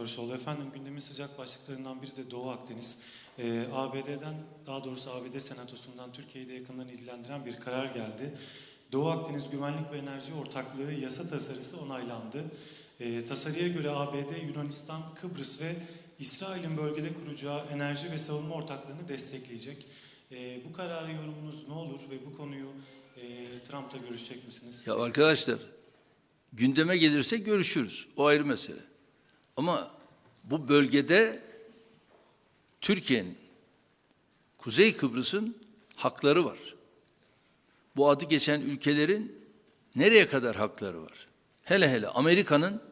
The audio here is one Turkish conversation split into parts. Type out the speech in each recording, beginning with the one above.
Körsoğlu. Efendim gündemin sıcak başlıklarından biri de Doğu Akdeniz. Ee, ABD'den, daha doğrusu ABD Senatosu'ndan Türkiye'yi de yakından ilgilendiren bir karar geldi. Doğu Akdeniz Güvenlik ve Enerji Ortaklığı yasa tasarısı onaylandı. Ee, tasarıya göre ABD, Yunanistan, Kıbrıs ve İsrail'in bölgede kuracağı enerji ve savunma ortaklığını destekleyecek. Ee, bu karara yorumunuz ne olur ve bu konuyu e, Trump'la görüşecek misiniz? Ya arkadaşlar gündeme gelirse görüşürüz. O ayrı mesele. Ama bu bölgede Türkiye'nin Kuzey Kıbrıs'ın hakları var. Bu adı geçen ülkelerin nereye kadar hakları var? Hele hele Amerika'nın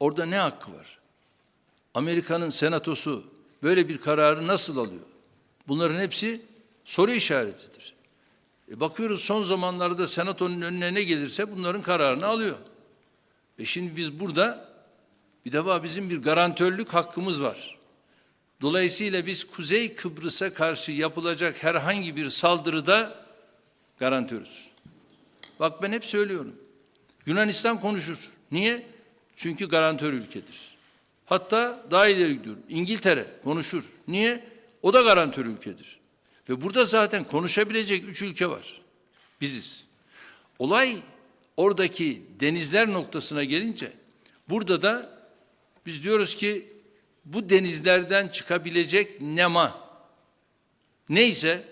orada ne hakkı var? Amerika'nın senatosu böyle bir kararı nasıl alıyor? Bunların hepsi soru işaretidir. E bakıyoruz son zamanlarda senatonun önüne ne gelirse bunların kararını alıyor. E şimdi biz burada bir defa bizim bir garantörlük hakkımız var. Dolayısıyla biz Kuzey Kıbrıs'a karşı yapılacak herhangi bir saldırıda garantörüz. Bak ben hep söylüyorum. Yunanistan konuşur. Niye? Çünkü garantör ülkedir. Hatta daha ileri gidiyorum. İngiltere konuşur. Niye? O da garantör ülkedir. Ve burada zaten konuşabilecek üç ülke var. Biziz. Olay oradaki denizler noktasına gelince burada da biz diyoruz ki bu denizlerden çıkabilecek nema neyse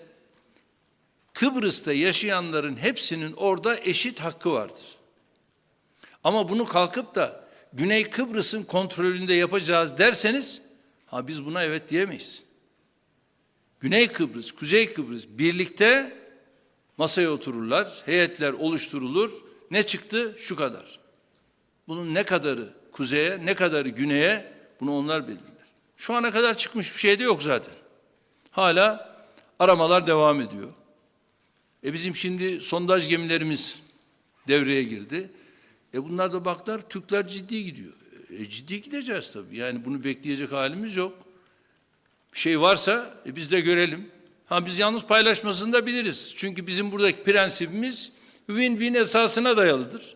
Kıbrıs'ta yaşayanların hepsinin orada eşit hakkı vardır. Ama bunu kalkıp da Güney Kıbrıs'ın kontrolünde yapacağız derseniz ha biz buna evet diyemeyiz. Güney Kıbrıs, Kuzey Kıbrıs birlikte masaya otururlar, heyetler oluşturulur. Ne çıktı? Şu kadar. Bunun ne kadarı kuzeye, ne kadarı güneye bunu onlar belirler. Şu ana kadar çıkmış bir şey de yok zaten. Hala aramalar devam ediyor. E bizim şimdi sondaj gemilerimiz devreye girdi. E bunlar da baklar Türkler ciddi gidiyor. E ciddi gideceğiz tabii. Yani bunu bekleyecek halimiz yok. Bir şey varsa e biz de görelim. Ha biz yalnız paylaşmasını da biliriz. Çünkü bizim buradaki prensibimiz win-win esasına dayalıdır.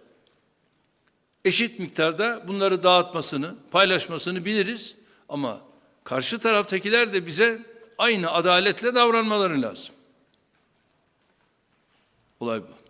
Eşit miktarda bunları dağıtmasını, paylaşmasını biliriz. Ama karşı taraftakiler de bize aynı adaletle davranmaları lazım. Olay bu.